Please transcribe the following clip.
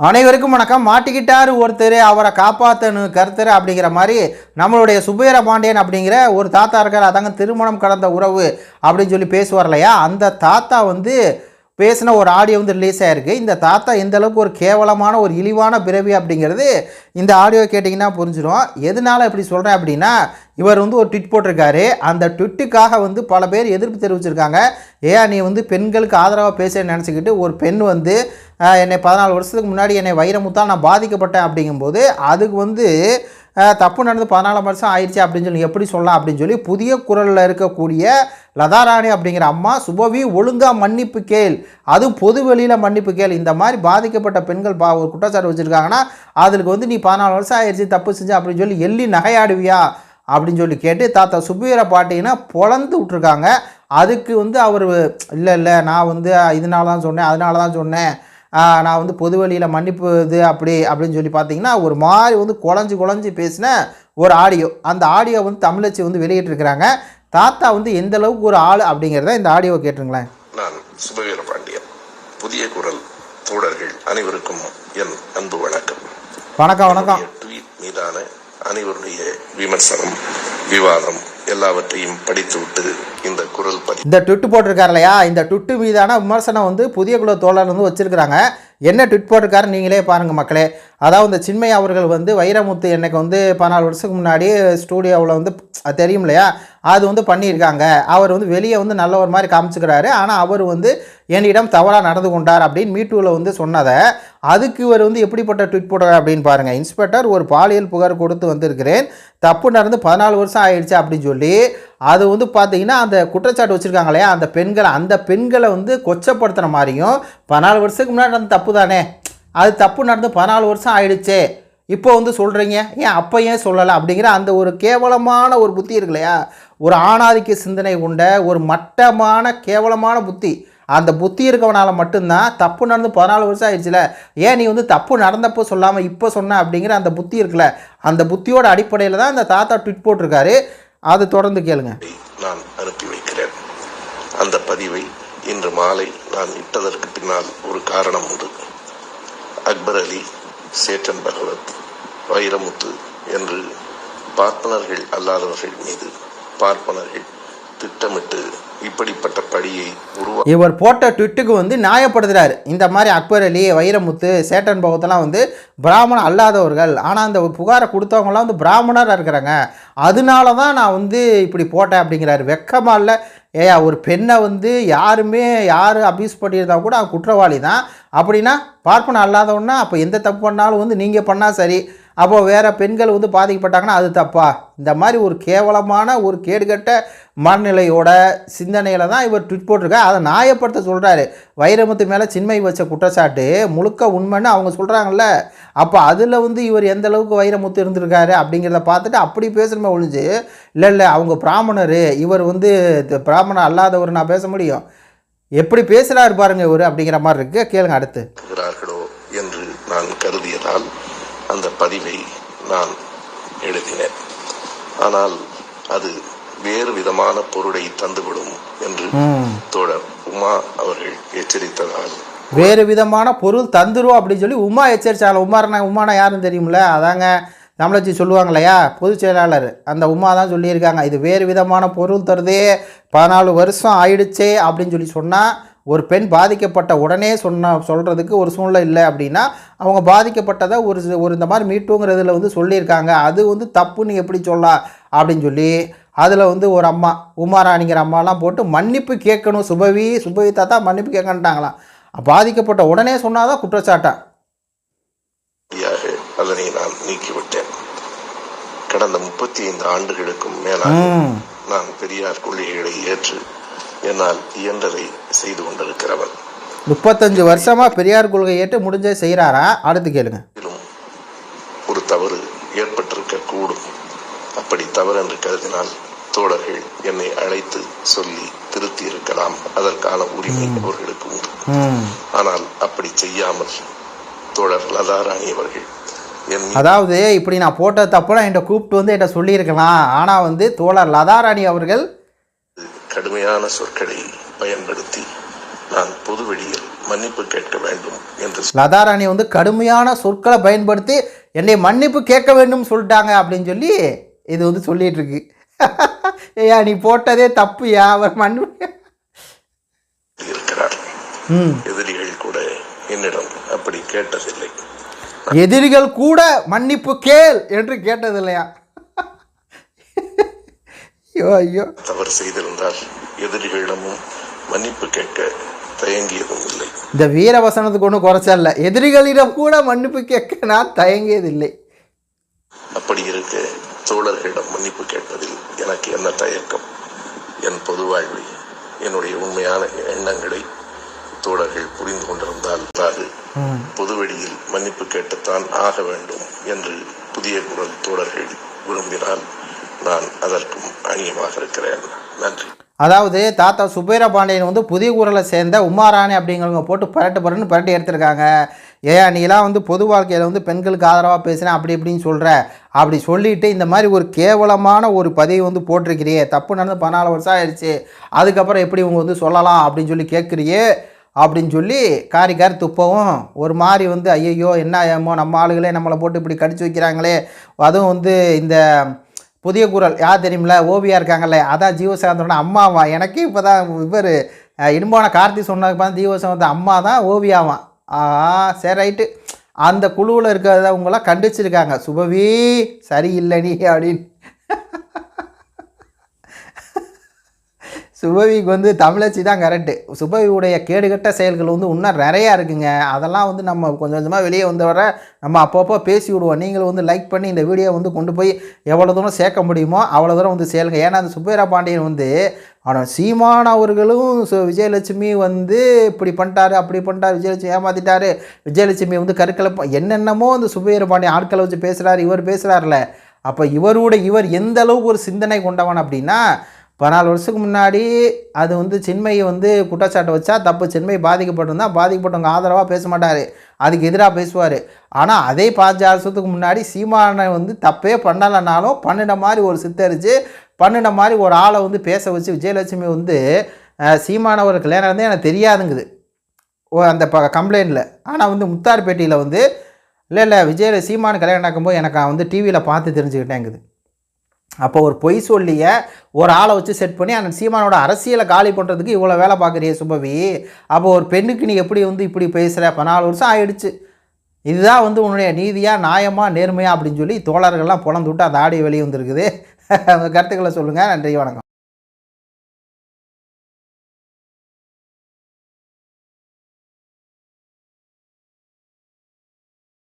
அனைவருக்கும் வணக்கம். மாட்டிக்கிட்டார் ஒருத்தர் அவரை காப்பாற்றணும் கருத்தர் அப்படிங்கிற மாதிரி நம்மளுடைய சுபேர பாண்டியன் அப்படிங்கிற ஒரு தாத்தா இருக்கார். அதாங்க திருமணம் கடந்த உறவு அப்படின்னு சொல்லி பேசுவார் இல்லையா? அந்த தாத்தா வந்து பேசின ஒரு ஆடியோ வந்து ரிலீஸ் ஆகிருக்கு இந்த தாத்தா எந்த அளவுக்கு ஒரு கேவலமான ஒரு இழிவான பிறவி அப்படிங்கிறது இந்த ஆடியோ கேட்டிங்கன்னா புரிஞ்சிடும் எதனால இப்படி சொல்கிறேன் அப்படின்னா இவர் வந்து ஒரு ட்விட் போட்டிருக்காரு. அந்த ட்விட்டுக்காக வந்து பல பேர் எதிர்ப்பு தெரிவிச்சிருக்காங்க. ஏன் நீ வந்து பெண்களுக்கு ஆதரவாக பேச நினச்சிக்கிட்டு ஒரு பெண் வந்து என்னை பதினாலு வருஷத்துக்கு முன்னாடி என்னை வைரமுத்தால் நான் பாதிக்கப்பட்டேன் அப்படிங்கும்போது அதுக்கு வந்து தப்பு நடந்து பதினாலு வருஷம் ஆயிடுச்சு அப்படின்னு சொல்லி எப்படி சொல்லலாம் அப்படின்னு சொல்லி புதிய குரலில் இருக்கக்கூடிய லதாராணி அப்படிங்கிற அம்மா சுபவி ஒழுங்காக மன்னிப்பு கேள். அதுவும் பொது வெளியில் மன்னிப்பு கேள். இந்த மாதிரி பாதிக்கப்பட்ட பெண்கள் பா ஒரு குற்றச்சாட்டு வச்சுருக்காங்கன்னா அதுக்கு வந்து நீ பதினாலு வருஷம் ஆயிடுச்சு தப்பு செஞ்சு அப்படின்னு சொல்லி எள்ளி நகையாடுவியா? அப்படின்னு சொல்லி கேட்டு தாத்தா சுப்பீர பாட்டிங்கன்னா பொழந்து விட்ருக்காங்க அதுக்கு வந்து அவர் இல்லை இல்லை நான் வந்து இதனால தான் சொன்னேன் அதனால தான் சொன்னேன். நான் வந்து பொது வழியில் மன்னிப்பு இது அப்படி அப்படின்னு சொல்லி பார்த்தீங்கன்னா ஒரு மாதிரி வந்து குழஞ்சி குழஞ்சி பேசின ஒரு ஆடியோ. அந்த ஆடியோ வந்து தமிழச்சி வந்து வெளியிட்டிருக்கிறாங்க. தாத்தா வந்து எந்த அளவுக்கு ஒரு ஆள் அப்படிங்கிறத இந்த ஆடியோவை கேட்டுருங்களேன். நான் சுபவீர பாண்டியன் புதிய குரல் தோழர்கள் அனைவருக்கும் என் அன்பு வணக்கம். வணக்கம் வணக்கம். ட்வீட் மீதான அனைவருடைய விமர்சனம் விவாதம் எல்லாவற்றையும் படித்துவிட்டு இந்த ட்விட்டு போட்டிருக்காரு இல்லையா இந்த ட்விட்டு மீதான விமர்சனம் வந்து புதிய குல தோழர் வந்து வச்சுருக்கிறாங்க. என்ன ட்விட் போட்டிருக்காரு நீங்களே பாருங்கள் மக்களே. அதாவது இந்த சின்மை அவர்கள் வந்து வைரமுத்து எனக்கு வந்து பதினாலு வருஷத்துக்கு முன்னாடி ஸ்டூடியோவில் வந்து அது தெரியும் இல்லையா அது வந்து பண்ணியிருக்காங்க. அவர் வந்து வெளியே வந்து நல்ல ஒரு மாதிரி காமிச்சுக்கிறாரு. ஆனால் அவர் வந்து என்னிடம் தவறாக நடந்து கொண்டார் அப்படின்னு மீட்டூவில் வந்து சொன்னதை அதுக்கு இவர் வந்து எப்படிப்பட்ட ட்விட் போடுறாரு அப்படின்னு பாருங்கள் இன்ஸ்பெக்டர் ஒரு பாலியல் புகார் கொடுத்து வந்திருக்கிறேன். தப்பு நடந்து பதினாலு வருஷம் ஆயிடுச்சு அப்படின்னு சொல்லி அது வந்து பார்த்தீங்கன்னா அந்த குற்றச்சாட்டு வச்சுருக்காங்க இல்லையா? அந்த பெண்களை அந்த பெண்களை வந்து கொச்சப்படுத்துகிற மாதிரியும் பதினாலு வருஷத்துக்கு முன்னாடி நடந்த தப்பு தானே? அது தப்பு நடந்து பதினாலு வருஷம் ஆயிடுச்சே. இப்போ வந்து சொல்கிறீங்க ஏன் அப்போ ஏன் சொல்லலை? அப்படிங்கிற அந்த ஒரு கேவலமான ஒரு புத்தி இருக்கு இல்லையா? ஒரு ஆணாதிக்க சிந்தனை கொண்ட ஒரு மட்டமான கேவலமான புத்தி. அந்த புத்தி இருக்கவனால மட்டும்தான் தப்பு நடந்து பதினாலு வருஷம் ஆயிடுச்சுல. ஏன் நீ வந்து தப்பு நடந்தப்போ சொல்லாமல் இப்போ சொன்ன அப்படிங்கிற அந்த புத்தி இருக்குல்ல? அந்த புத்தியோட அடிப்படையில் தான் அந்த தாத்தா ட்விட் போட்டிருக்காரு. அதை தொடர்ந்து கேளுங்க. நான் அனுப்பி வைக்கிறேன். அந்த பதிவை இன்று மாலை நான் இட்டதற்கு பின்னால் ஒரு காரணம் உண்டு. அக்பர் அலி சேட்டன் பகவத் வைரமுத்து என்று பார்ப்பனர்கள் அல்லாதவர்கள் மீது பார்ப்பனர்கள் திட்டமிட்டு இப்படிப்பட்ட படியை உருவா இவர் போட்ட ட்விட்டுக்கு வந்து நியாயப்படுத்துகிறார் இந்த மாதிரி அக்பர் அலி வைரமுத்து சேட்டன் பகத்தெல்லாம் வந்து பிராமணம் அல்லாதவர்கள். ஆனால் அந்த புகாரை கொடுத்தவங்களாம் வந்து பிராமணராக இருக்கிறாங்க. அதனால தான் நான் வந்து இப்படி போட்டேன் அப்படிங்கிறாரு. வெக்கமாக இல்லை. ஏயா ஒரு பெண்ணை வந்து யாருமே யார் அபியூஸ் பண்ணியிருந்தா கூட அவன் குற்றவாளி தான். அப்படின்னா பார்ப்பன அல்லாதவன்னா அப்போ எந்த தப்பு பண்ணாலும் வந்து நீங்கள் பண்ணால் சரி. அப்போது வேறு பெண்கள் வந்து பாதிக்கப்பட்டாங்கன்னா அது தப்பா? இந்த மாதிரி ஒரு கேவலமான ஒரு கேடுகட்ட மனநிலையோட சிந்தனையில் தான் இவர் ட்விட் போட்டிருக்காரு. அதை நியாயப்படுத்த சொல்கிறாரு வைரமுத்து மேலே சின்மை வச்ச குற்றச்சாட்டு முழுக்க உண்மைன்னு அவங்க சொல்கிறாங்கல்ல அப்போ அதில் வந்து இவர் எந்த அளவுக்கு வைரமுத்து இருந்திருக்காரு அப்படிங்கிறத பார்த்துட்டு அப்படி பேசணுமே ஒழிஞ்சு இல்லை இல்லை அவங்க பிராமணர் இவர் வந்து பிராமணர் அல்லாதவர் நான் பேச முடியும். எப்படி பேசுகிறாரு பாருங்க இவர் அப்படிங்கிற மாதிரி இருக்கு. கேளுங்க அடுத்து. என்று நான் கருதியதால் அந்த பதிவை நான் எழுதினேன். ஆனால் அது வேறு விதமான பொருளை தந்துவிடும் என்று தோழர் உமா அவர்கள் எச்சரித்ததால். வேறு விதமான பொருள் தந்துரும் அப்படின்னு சொல்லி உமா எச்சரிச்சாங்க. உமாரனா உமானா யாருன்னு தெரியும்ல? அதாங்க தமிழச்சி சொல்லுவாங்க இல்லையா பொதுச் செயலாளர். அந்த உமா தான் சொல்லியிருக்காங்க. இது வேறு விதமான பொருள் தருதே. பதினாலு வருஷம் ஆயிடுச்சே அப்படின்னு சொல்லி சொன்னால் ஒரு பெண் பாதிக்கப்பட்ட உடனே சொன்ன சொல்கிறதுக்கு ஒரு சூழ்நிலை இல்லை அப்படின்னா அவங்க பாதிக்கப்பட்டதை ஒரு ஒரு இந்த மாதிரி மீட்டுங்கிறதுல வந்து சொல்லியிருக்காங்க. அது வந்து தப்புன்னு எப்படி சொல்லலாம் அப்படின்னு சொல்லி அதில் வந்து ஒரு அம்மா உமாராணிங்கிற அம்மாலாம் போட்டு மன்னிப்பு கேட்கணும். சுபவி சுபவி தாத்தா மன்னிப்பு கேட்கன்ட்டாங்களாம் பாதிக்கப்பட்ட உடனே சொன்னாதான் குற்றச்சாட்டா? சரியாக அதனை நான் நீக்கிவிட்டேன். கடந்த முப்பத்தி ஐந்து ஆண்டுகளுக்கும் மேலாக நான் பெரியார் கொள்கைகளை ஏற்று என்னால் இயன்றதை செய்து கொண்டிருக்கிறவன். முப்பத்தஞ்சு வருஷமா பெரியார் கொள்கை ஏற்று முடிஞ்ச செய்கிறாரா? அடுத்து கேளுங்க. ஒரு தவறு ஏற்பட்டிருக்க கூடும் அப்படி தவறு என்று கருதினால் தோழர்கள் என்னை அழைத்து சொல்லி திருத்தி இருக்கலாம் அதற்கான உரிமை அவர்களுக்கு உண்டு. ஆனால் அப்படி செய்யாமல் தோழர் லதாராணி அவர்கள் என் மீது அதாவது இப்படி நான் போட்ட தப்புலாம் என்கிட்ட கூப்பிட்டு வந்து என்கிட்ட சொல்லியிருக்கலாம். ஆனால் வந்து தோழர் லதாராணி அவர்கள் கடுமையான சொற்களை பயன்படுத்தி நான் பொதுவெளியில் மன்னிப்பு கேட்க வேண்டும் என்று லதாராணி வந்து கடுமையான சொற்களை பயன்படுத்தி என்னை மன்னிப்பு கேட்க வேண்டும் சொல்லிட்டாங்க அப்படின்னு சொல்லி இது வந்து சொல்லிட்டு இருக்கு. ஏயா நீ போட்டதே தப்புயா? அவர் மன்னிப்பு இருக்கிறார். எதிரிகள் கூட என்னிடம் அப்படி கேட்டதில்லை. எதிரிகள் கூட மன்னிப்பு கேள் என்று கேட்டது இல்லையா ஐயோ ஐயோ. தவறு செய்திருந்தால் எதிரிகளிடமும் மன்னிப்பு கேட்க தயங்கியதும் இல்லை. இந்த வீரவசனத்துக்கு ஒன்றும் குறைச்சல்ல எதிரிகளிடம் கூட மன்னிப்பு கேட்க நான் தயங்கியதில்லை. அப்படி இருக்க தோழர்களிடம் மன்னிப்பு கேட்பதில் எனக்கு என்ன தயக்கம்? என் பொது வாழ்வில் என்னுடைய உண்மையான எண்ணங்களை தோழர்கள் புரிந்து கொண்டிருந்தால் அது பொதுவெளியில் மன்னிப்பு கேட்டுத்தான் ஆக வேண்டும் என்று புதிய குரல் தோழர்கள் விரும்பினால் நான் அதற்கும் அணியமாக இருக்கிறேன். நன்றி. அதாவது தாத்தா சுபீர பாண்டியன் வந்து புதிய குரலை சேர்ந்த உமாராணி அப்படிங்கிறவங்க போட்டு பரட்டு பரட்டு பரட்டி எடுத்திருக்காங்க. ஏன் நீலாம் வந்து பொது வாழ்க்கையில் வந்து பெண்களுக்கு ஆதரவாக பேசுகிறேன் அப்படி இப்படின்னு சொல்கிற அப்படி சொல்லிட்டு இந்த மாதிரி ஒரு கேவலமான ஒரு பதிவு வந்து போட்டிருக்கிறியே. தப்பு நடந்து பதினாலு வருஷம் ஆயிடுச்சு. அதுக்கப்புறம் எப்படி இவங்க வந்து சொல்லலாம் அப்படின்னு சொல்லி கேட்குறியே அப்படின்னு சொல்லி காரி காரி துப்பவும் ஒரு மாதிரி வந்து ஐயையோ என்ன ஏமோ நம்ம ஆளுகளே நம்மளை போட்டு இப்படி கடிச்சு வைக்கிறாங்களே. அதுவும் வந்து இந்த புதிய குரல். யார் தெரியுமில ஓவியா இருக்காங்கல்ல. அதான் ஜீவசாந்தரோட அம்மாவா? எனக்கு இப்போ தான் இவர் இடும்பான கார்த்தி சொன்னதுக்கு பார்த்து ஜீவசாந்த அம்மா தான் ஓவியாவான். ஆ சரி ரைட்டு. அந்த குழுவில் இருக்கிறவங்களாம் கண்டிச்சிருக்காங்க. சுபவி சரியில்லை நீ அப்படின்னு. சுபவிக்கு வந்து தமிழச்சி தான் கரெக்டு சுபவியுடைய கேடுகட்ட செயல்கள் வந்து இன்னும் நிறையா இருக்குங்க. அதெல்லாம் வந்து நம்ம கொஞ்சம் கொஞ்சமாக வெளியே வந்த வர நம்ம அப்பப்போ பேசி விடுவோம். நீங்களும் வந்து லைக் பண்ணி இந்த வீடியோ வந்து கொண்டு போய் எவ்வளோ தூரம் சேர்க்க முடியுமோ அவ்வளோ தூரம் வந்து சேலுங்க ஏன்னா அந்த சுப்பைரா பாண்டியன் வந்து ஆனால் சீமான் அவர்களும் சு விஜயலட்சுமி வந்து இப்படி பண்ணிட்டாரு அப்படி பண்ணிட்டார் விஜயலட்சுமி ஏமாத்திட்டாரு. விஜயலட்சுமி வந்து கருக்கலை என்னென்னமோ அந்த சுப்பைர பாண்டியன் ஆட்களை வச்சு பேசுகிறாரு இவர் பேசுகிறாருல அப்போ இவரோட இவர் எந்த அளவுக்கு ஒரு சிந்தனை கொண்டவன் அப்படின்னா பதினாலு வருஷத்துக்கு முன்னாடி அது வந்து சின்மையை வந்து குற்றச்சாட்டை வச்சா தப்பு சின்மை பாதிக்கப்பட்டிருந்தா பாதிக்கப்பட்டவங்க ஆதரவாக பேச மாட்டார். அதுக்கு எதிராக பேசுவார். ஆனால் அதே பாஞ்சு வருஷத்துக்கு முன்னாடி சீமானை வந்து தப்பே பண்ணலைனாலும் பண்ணின மாதிரி ஒரு சித்தரித்து பண்ணின மாதிரி ஒரு ஆளை வந்து பேச வச்சு விஜயலட்சுமி வந்து சீமான ஒரு கல்யாணம் வந்து எனக்கு தெரியாதுங்குது. ஓ அந்த ப கம்ப்ளைண்ட்டில் ஆனால் வந்து முத்தார்பேட்டையில் வந்து இல்லை இல்லை விஜய சீமான் கல்யாணம் நடக்கும்போது எனக்கு நான் வந்து டிவியில் பார்த்து தெரிஞ்சுக்கிட்டேங்குது. அப்போ ஒரு பொய் சொல்லிய ஒரு ஆளை வச்சு செட் பண்ணி அந்த சீமானோட அரசியலை காலி பண்ணுறதுக்கு இவ்வளோ வேலை பார்க்குறிய சுபவி. அப்போ ஒரு பெண்ணுக்கு நீ எப்படி வந்து இப்படி பேசுகிற பதினாலு வருஷம் ஆயிடுச்சு. இதுதான் வந்து உன்னுடைய நீதியாக நியாயமாக நேர்மையாக அப்படின்னு சொல்லி தோழர்கள்லாம் புலந்து விட்டு அந்த ஆடியோ வெளியே வந்திருக்குது. உங்கள் கருத்துக்களை சொல்லுங்கள் நன்றி வணக்கம்.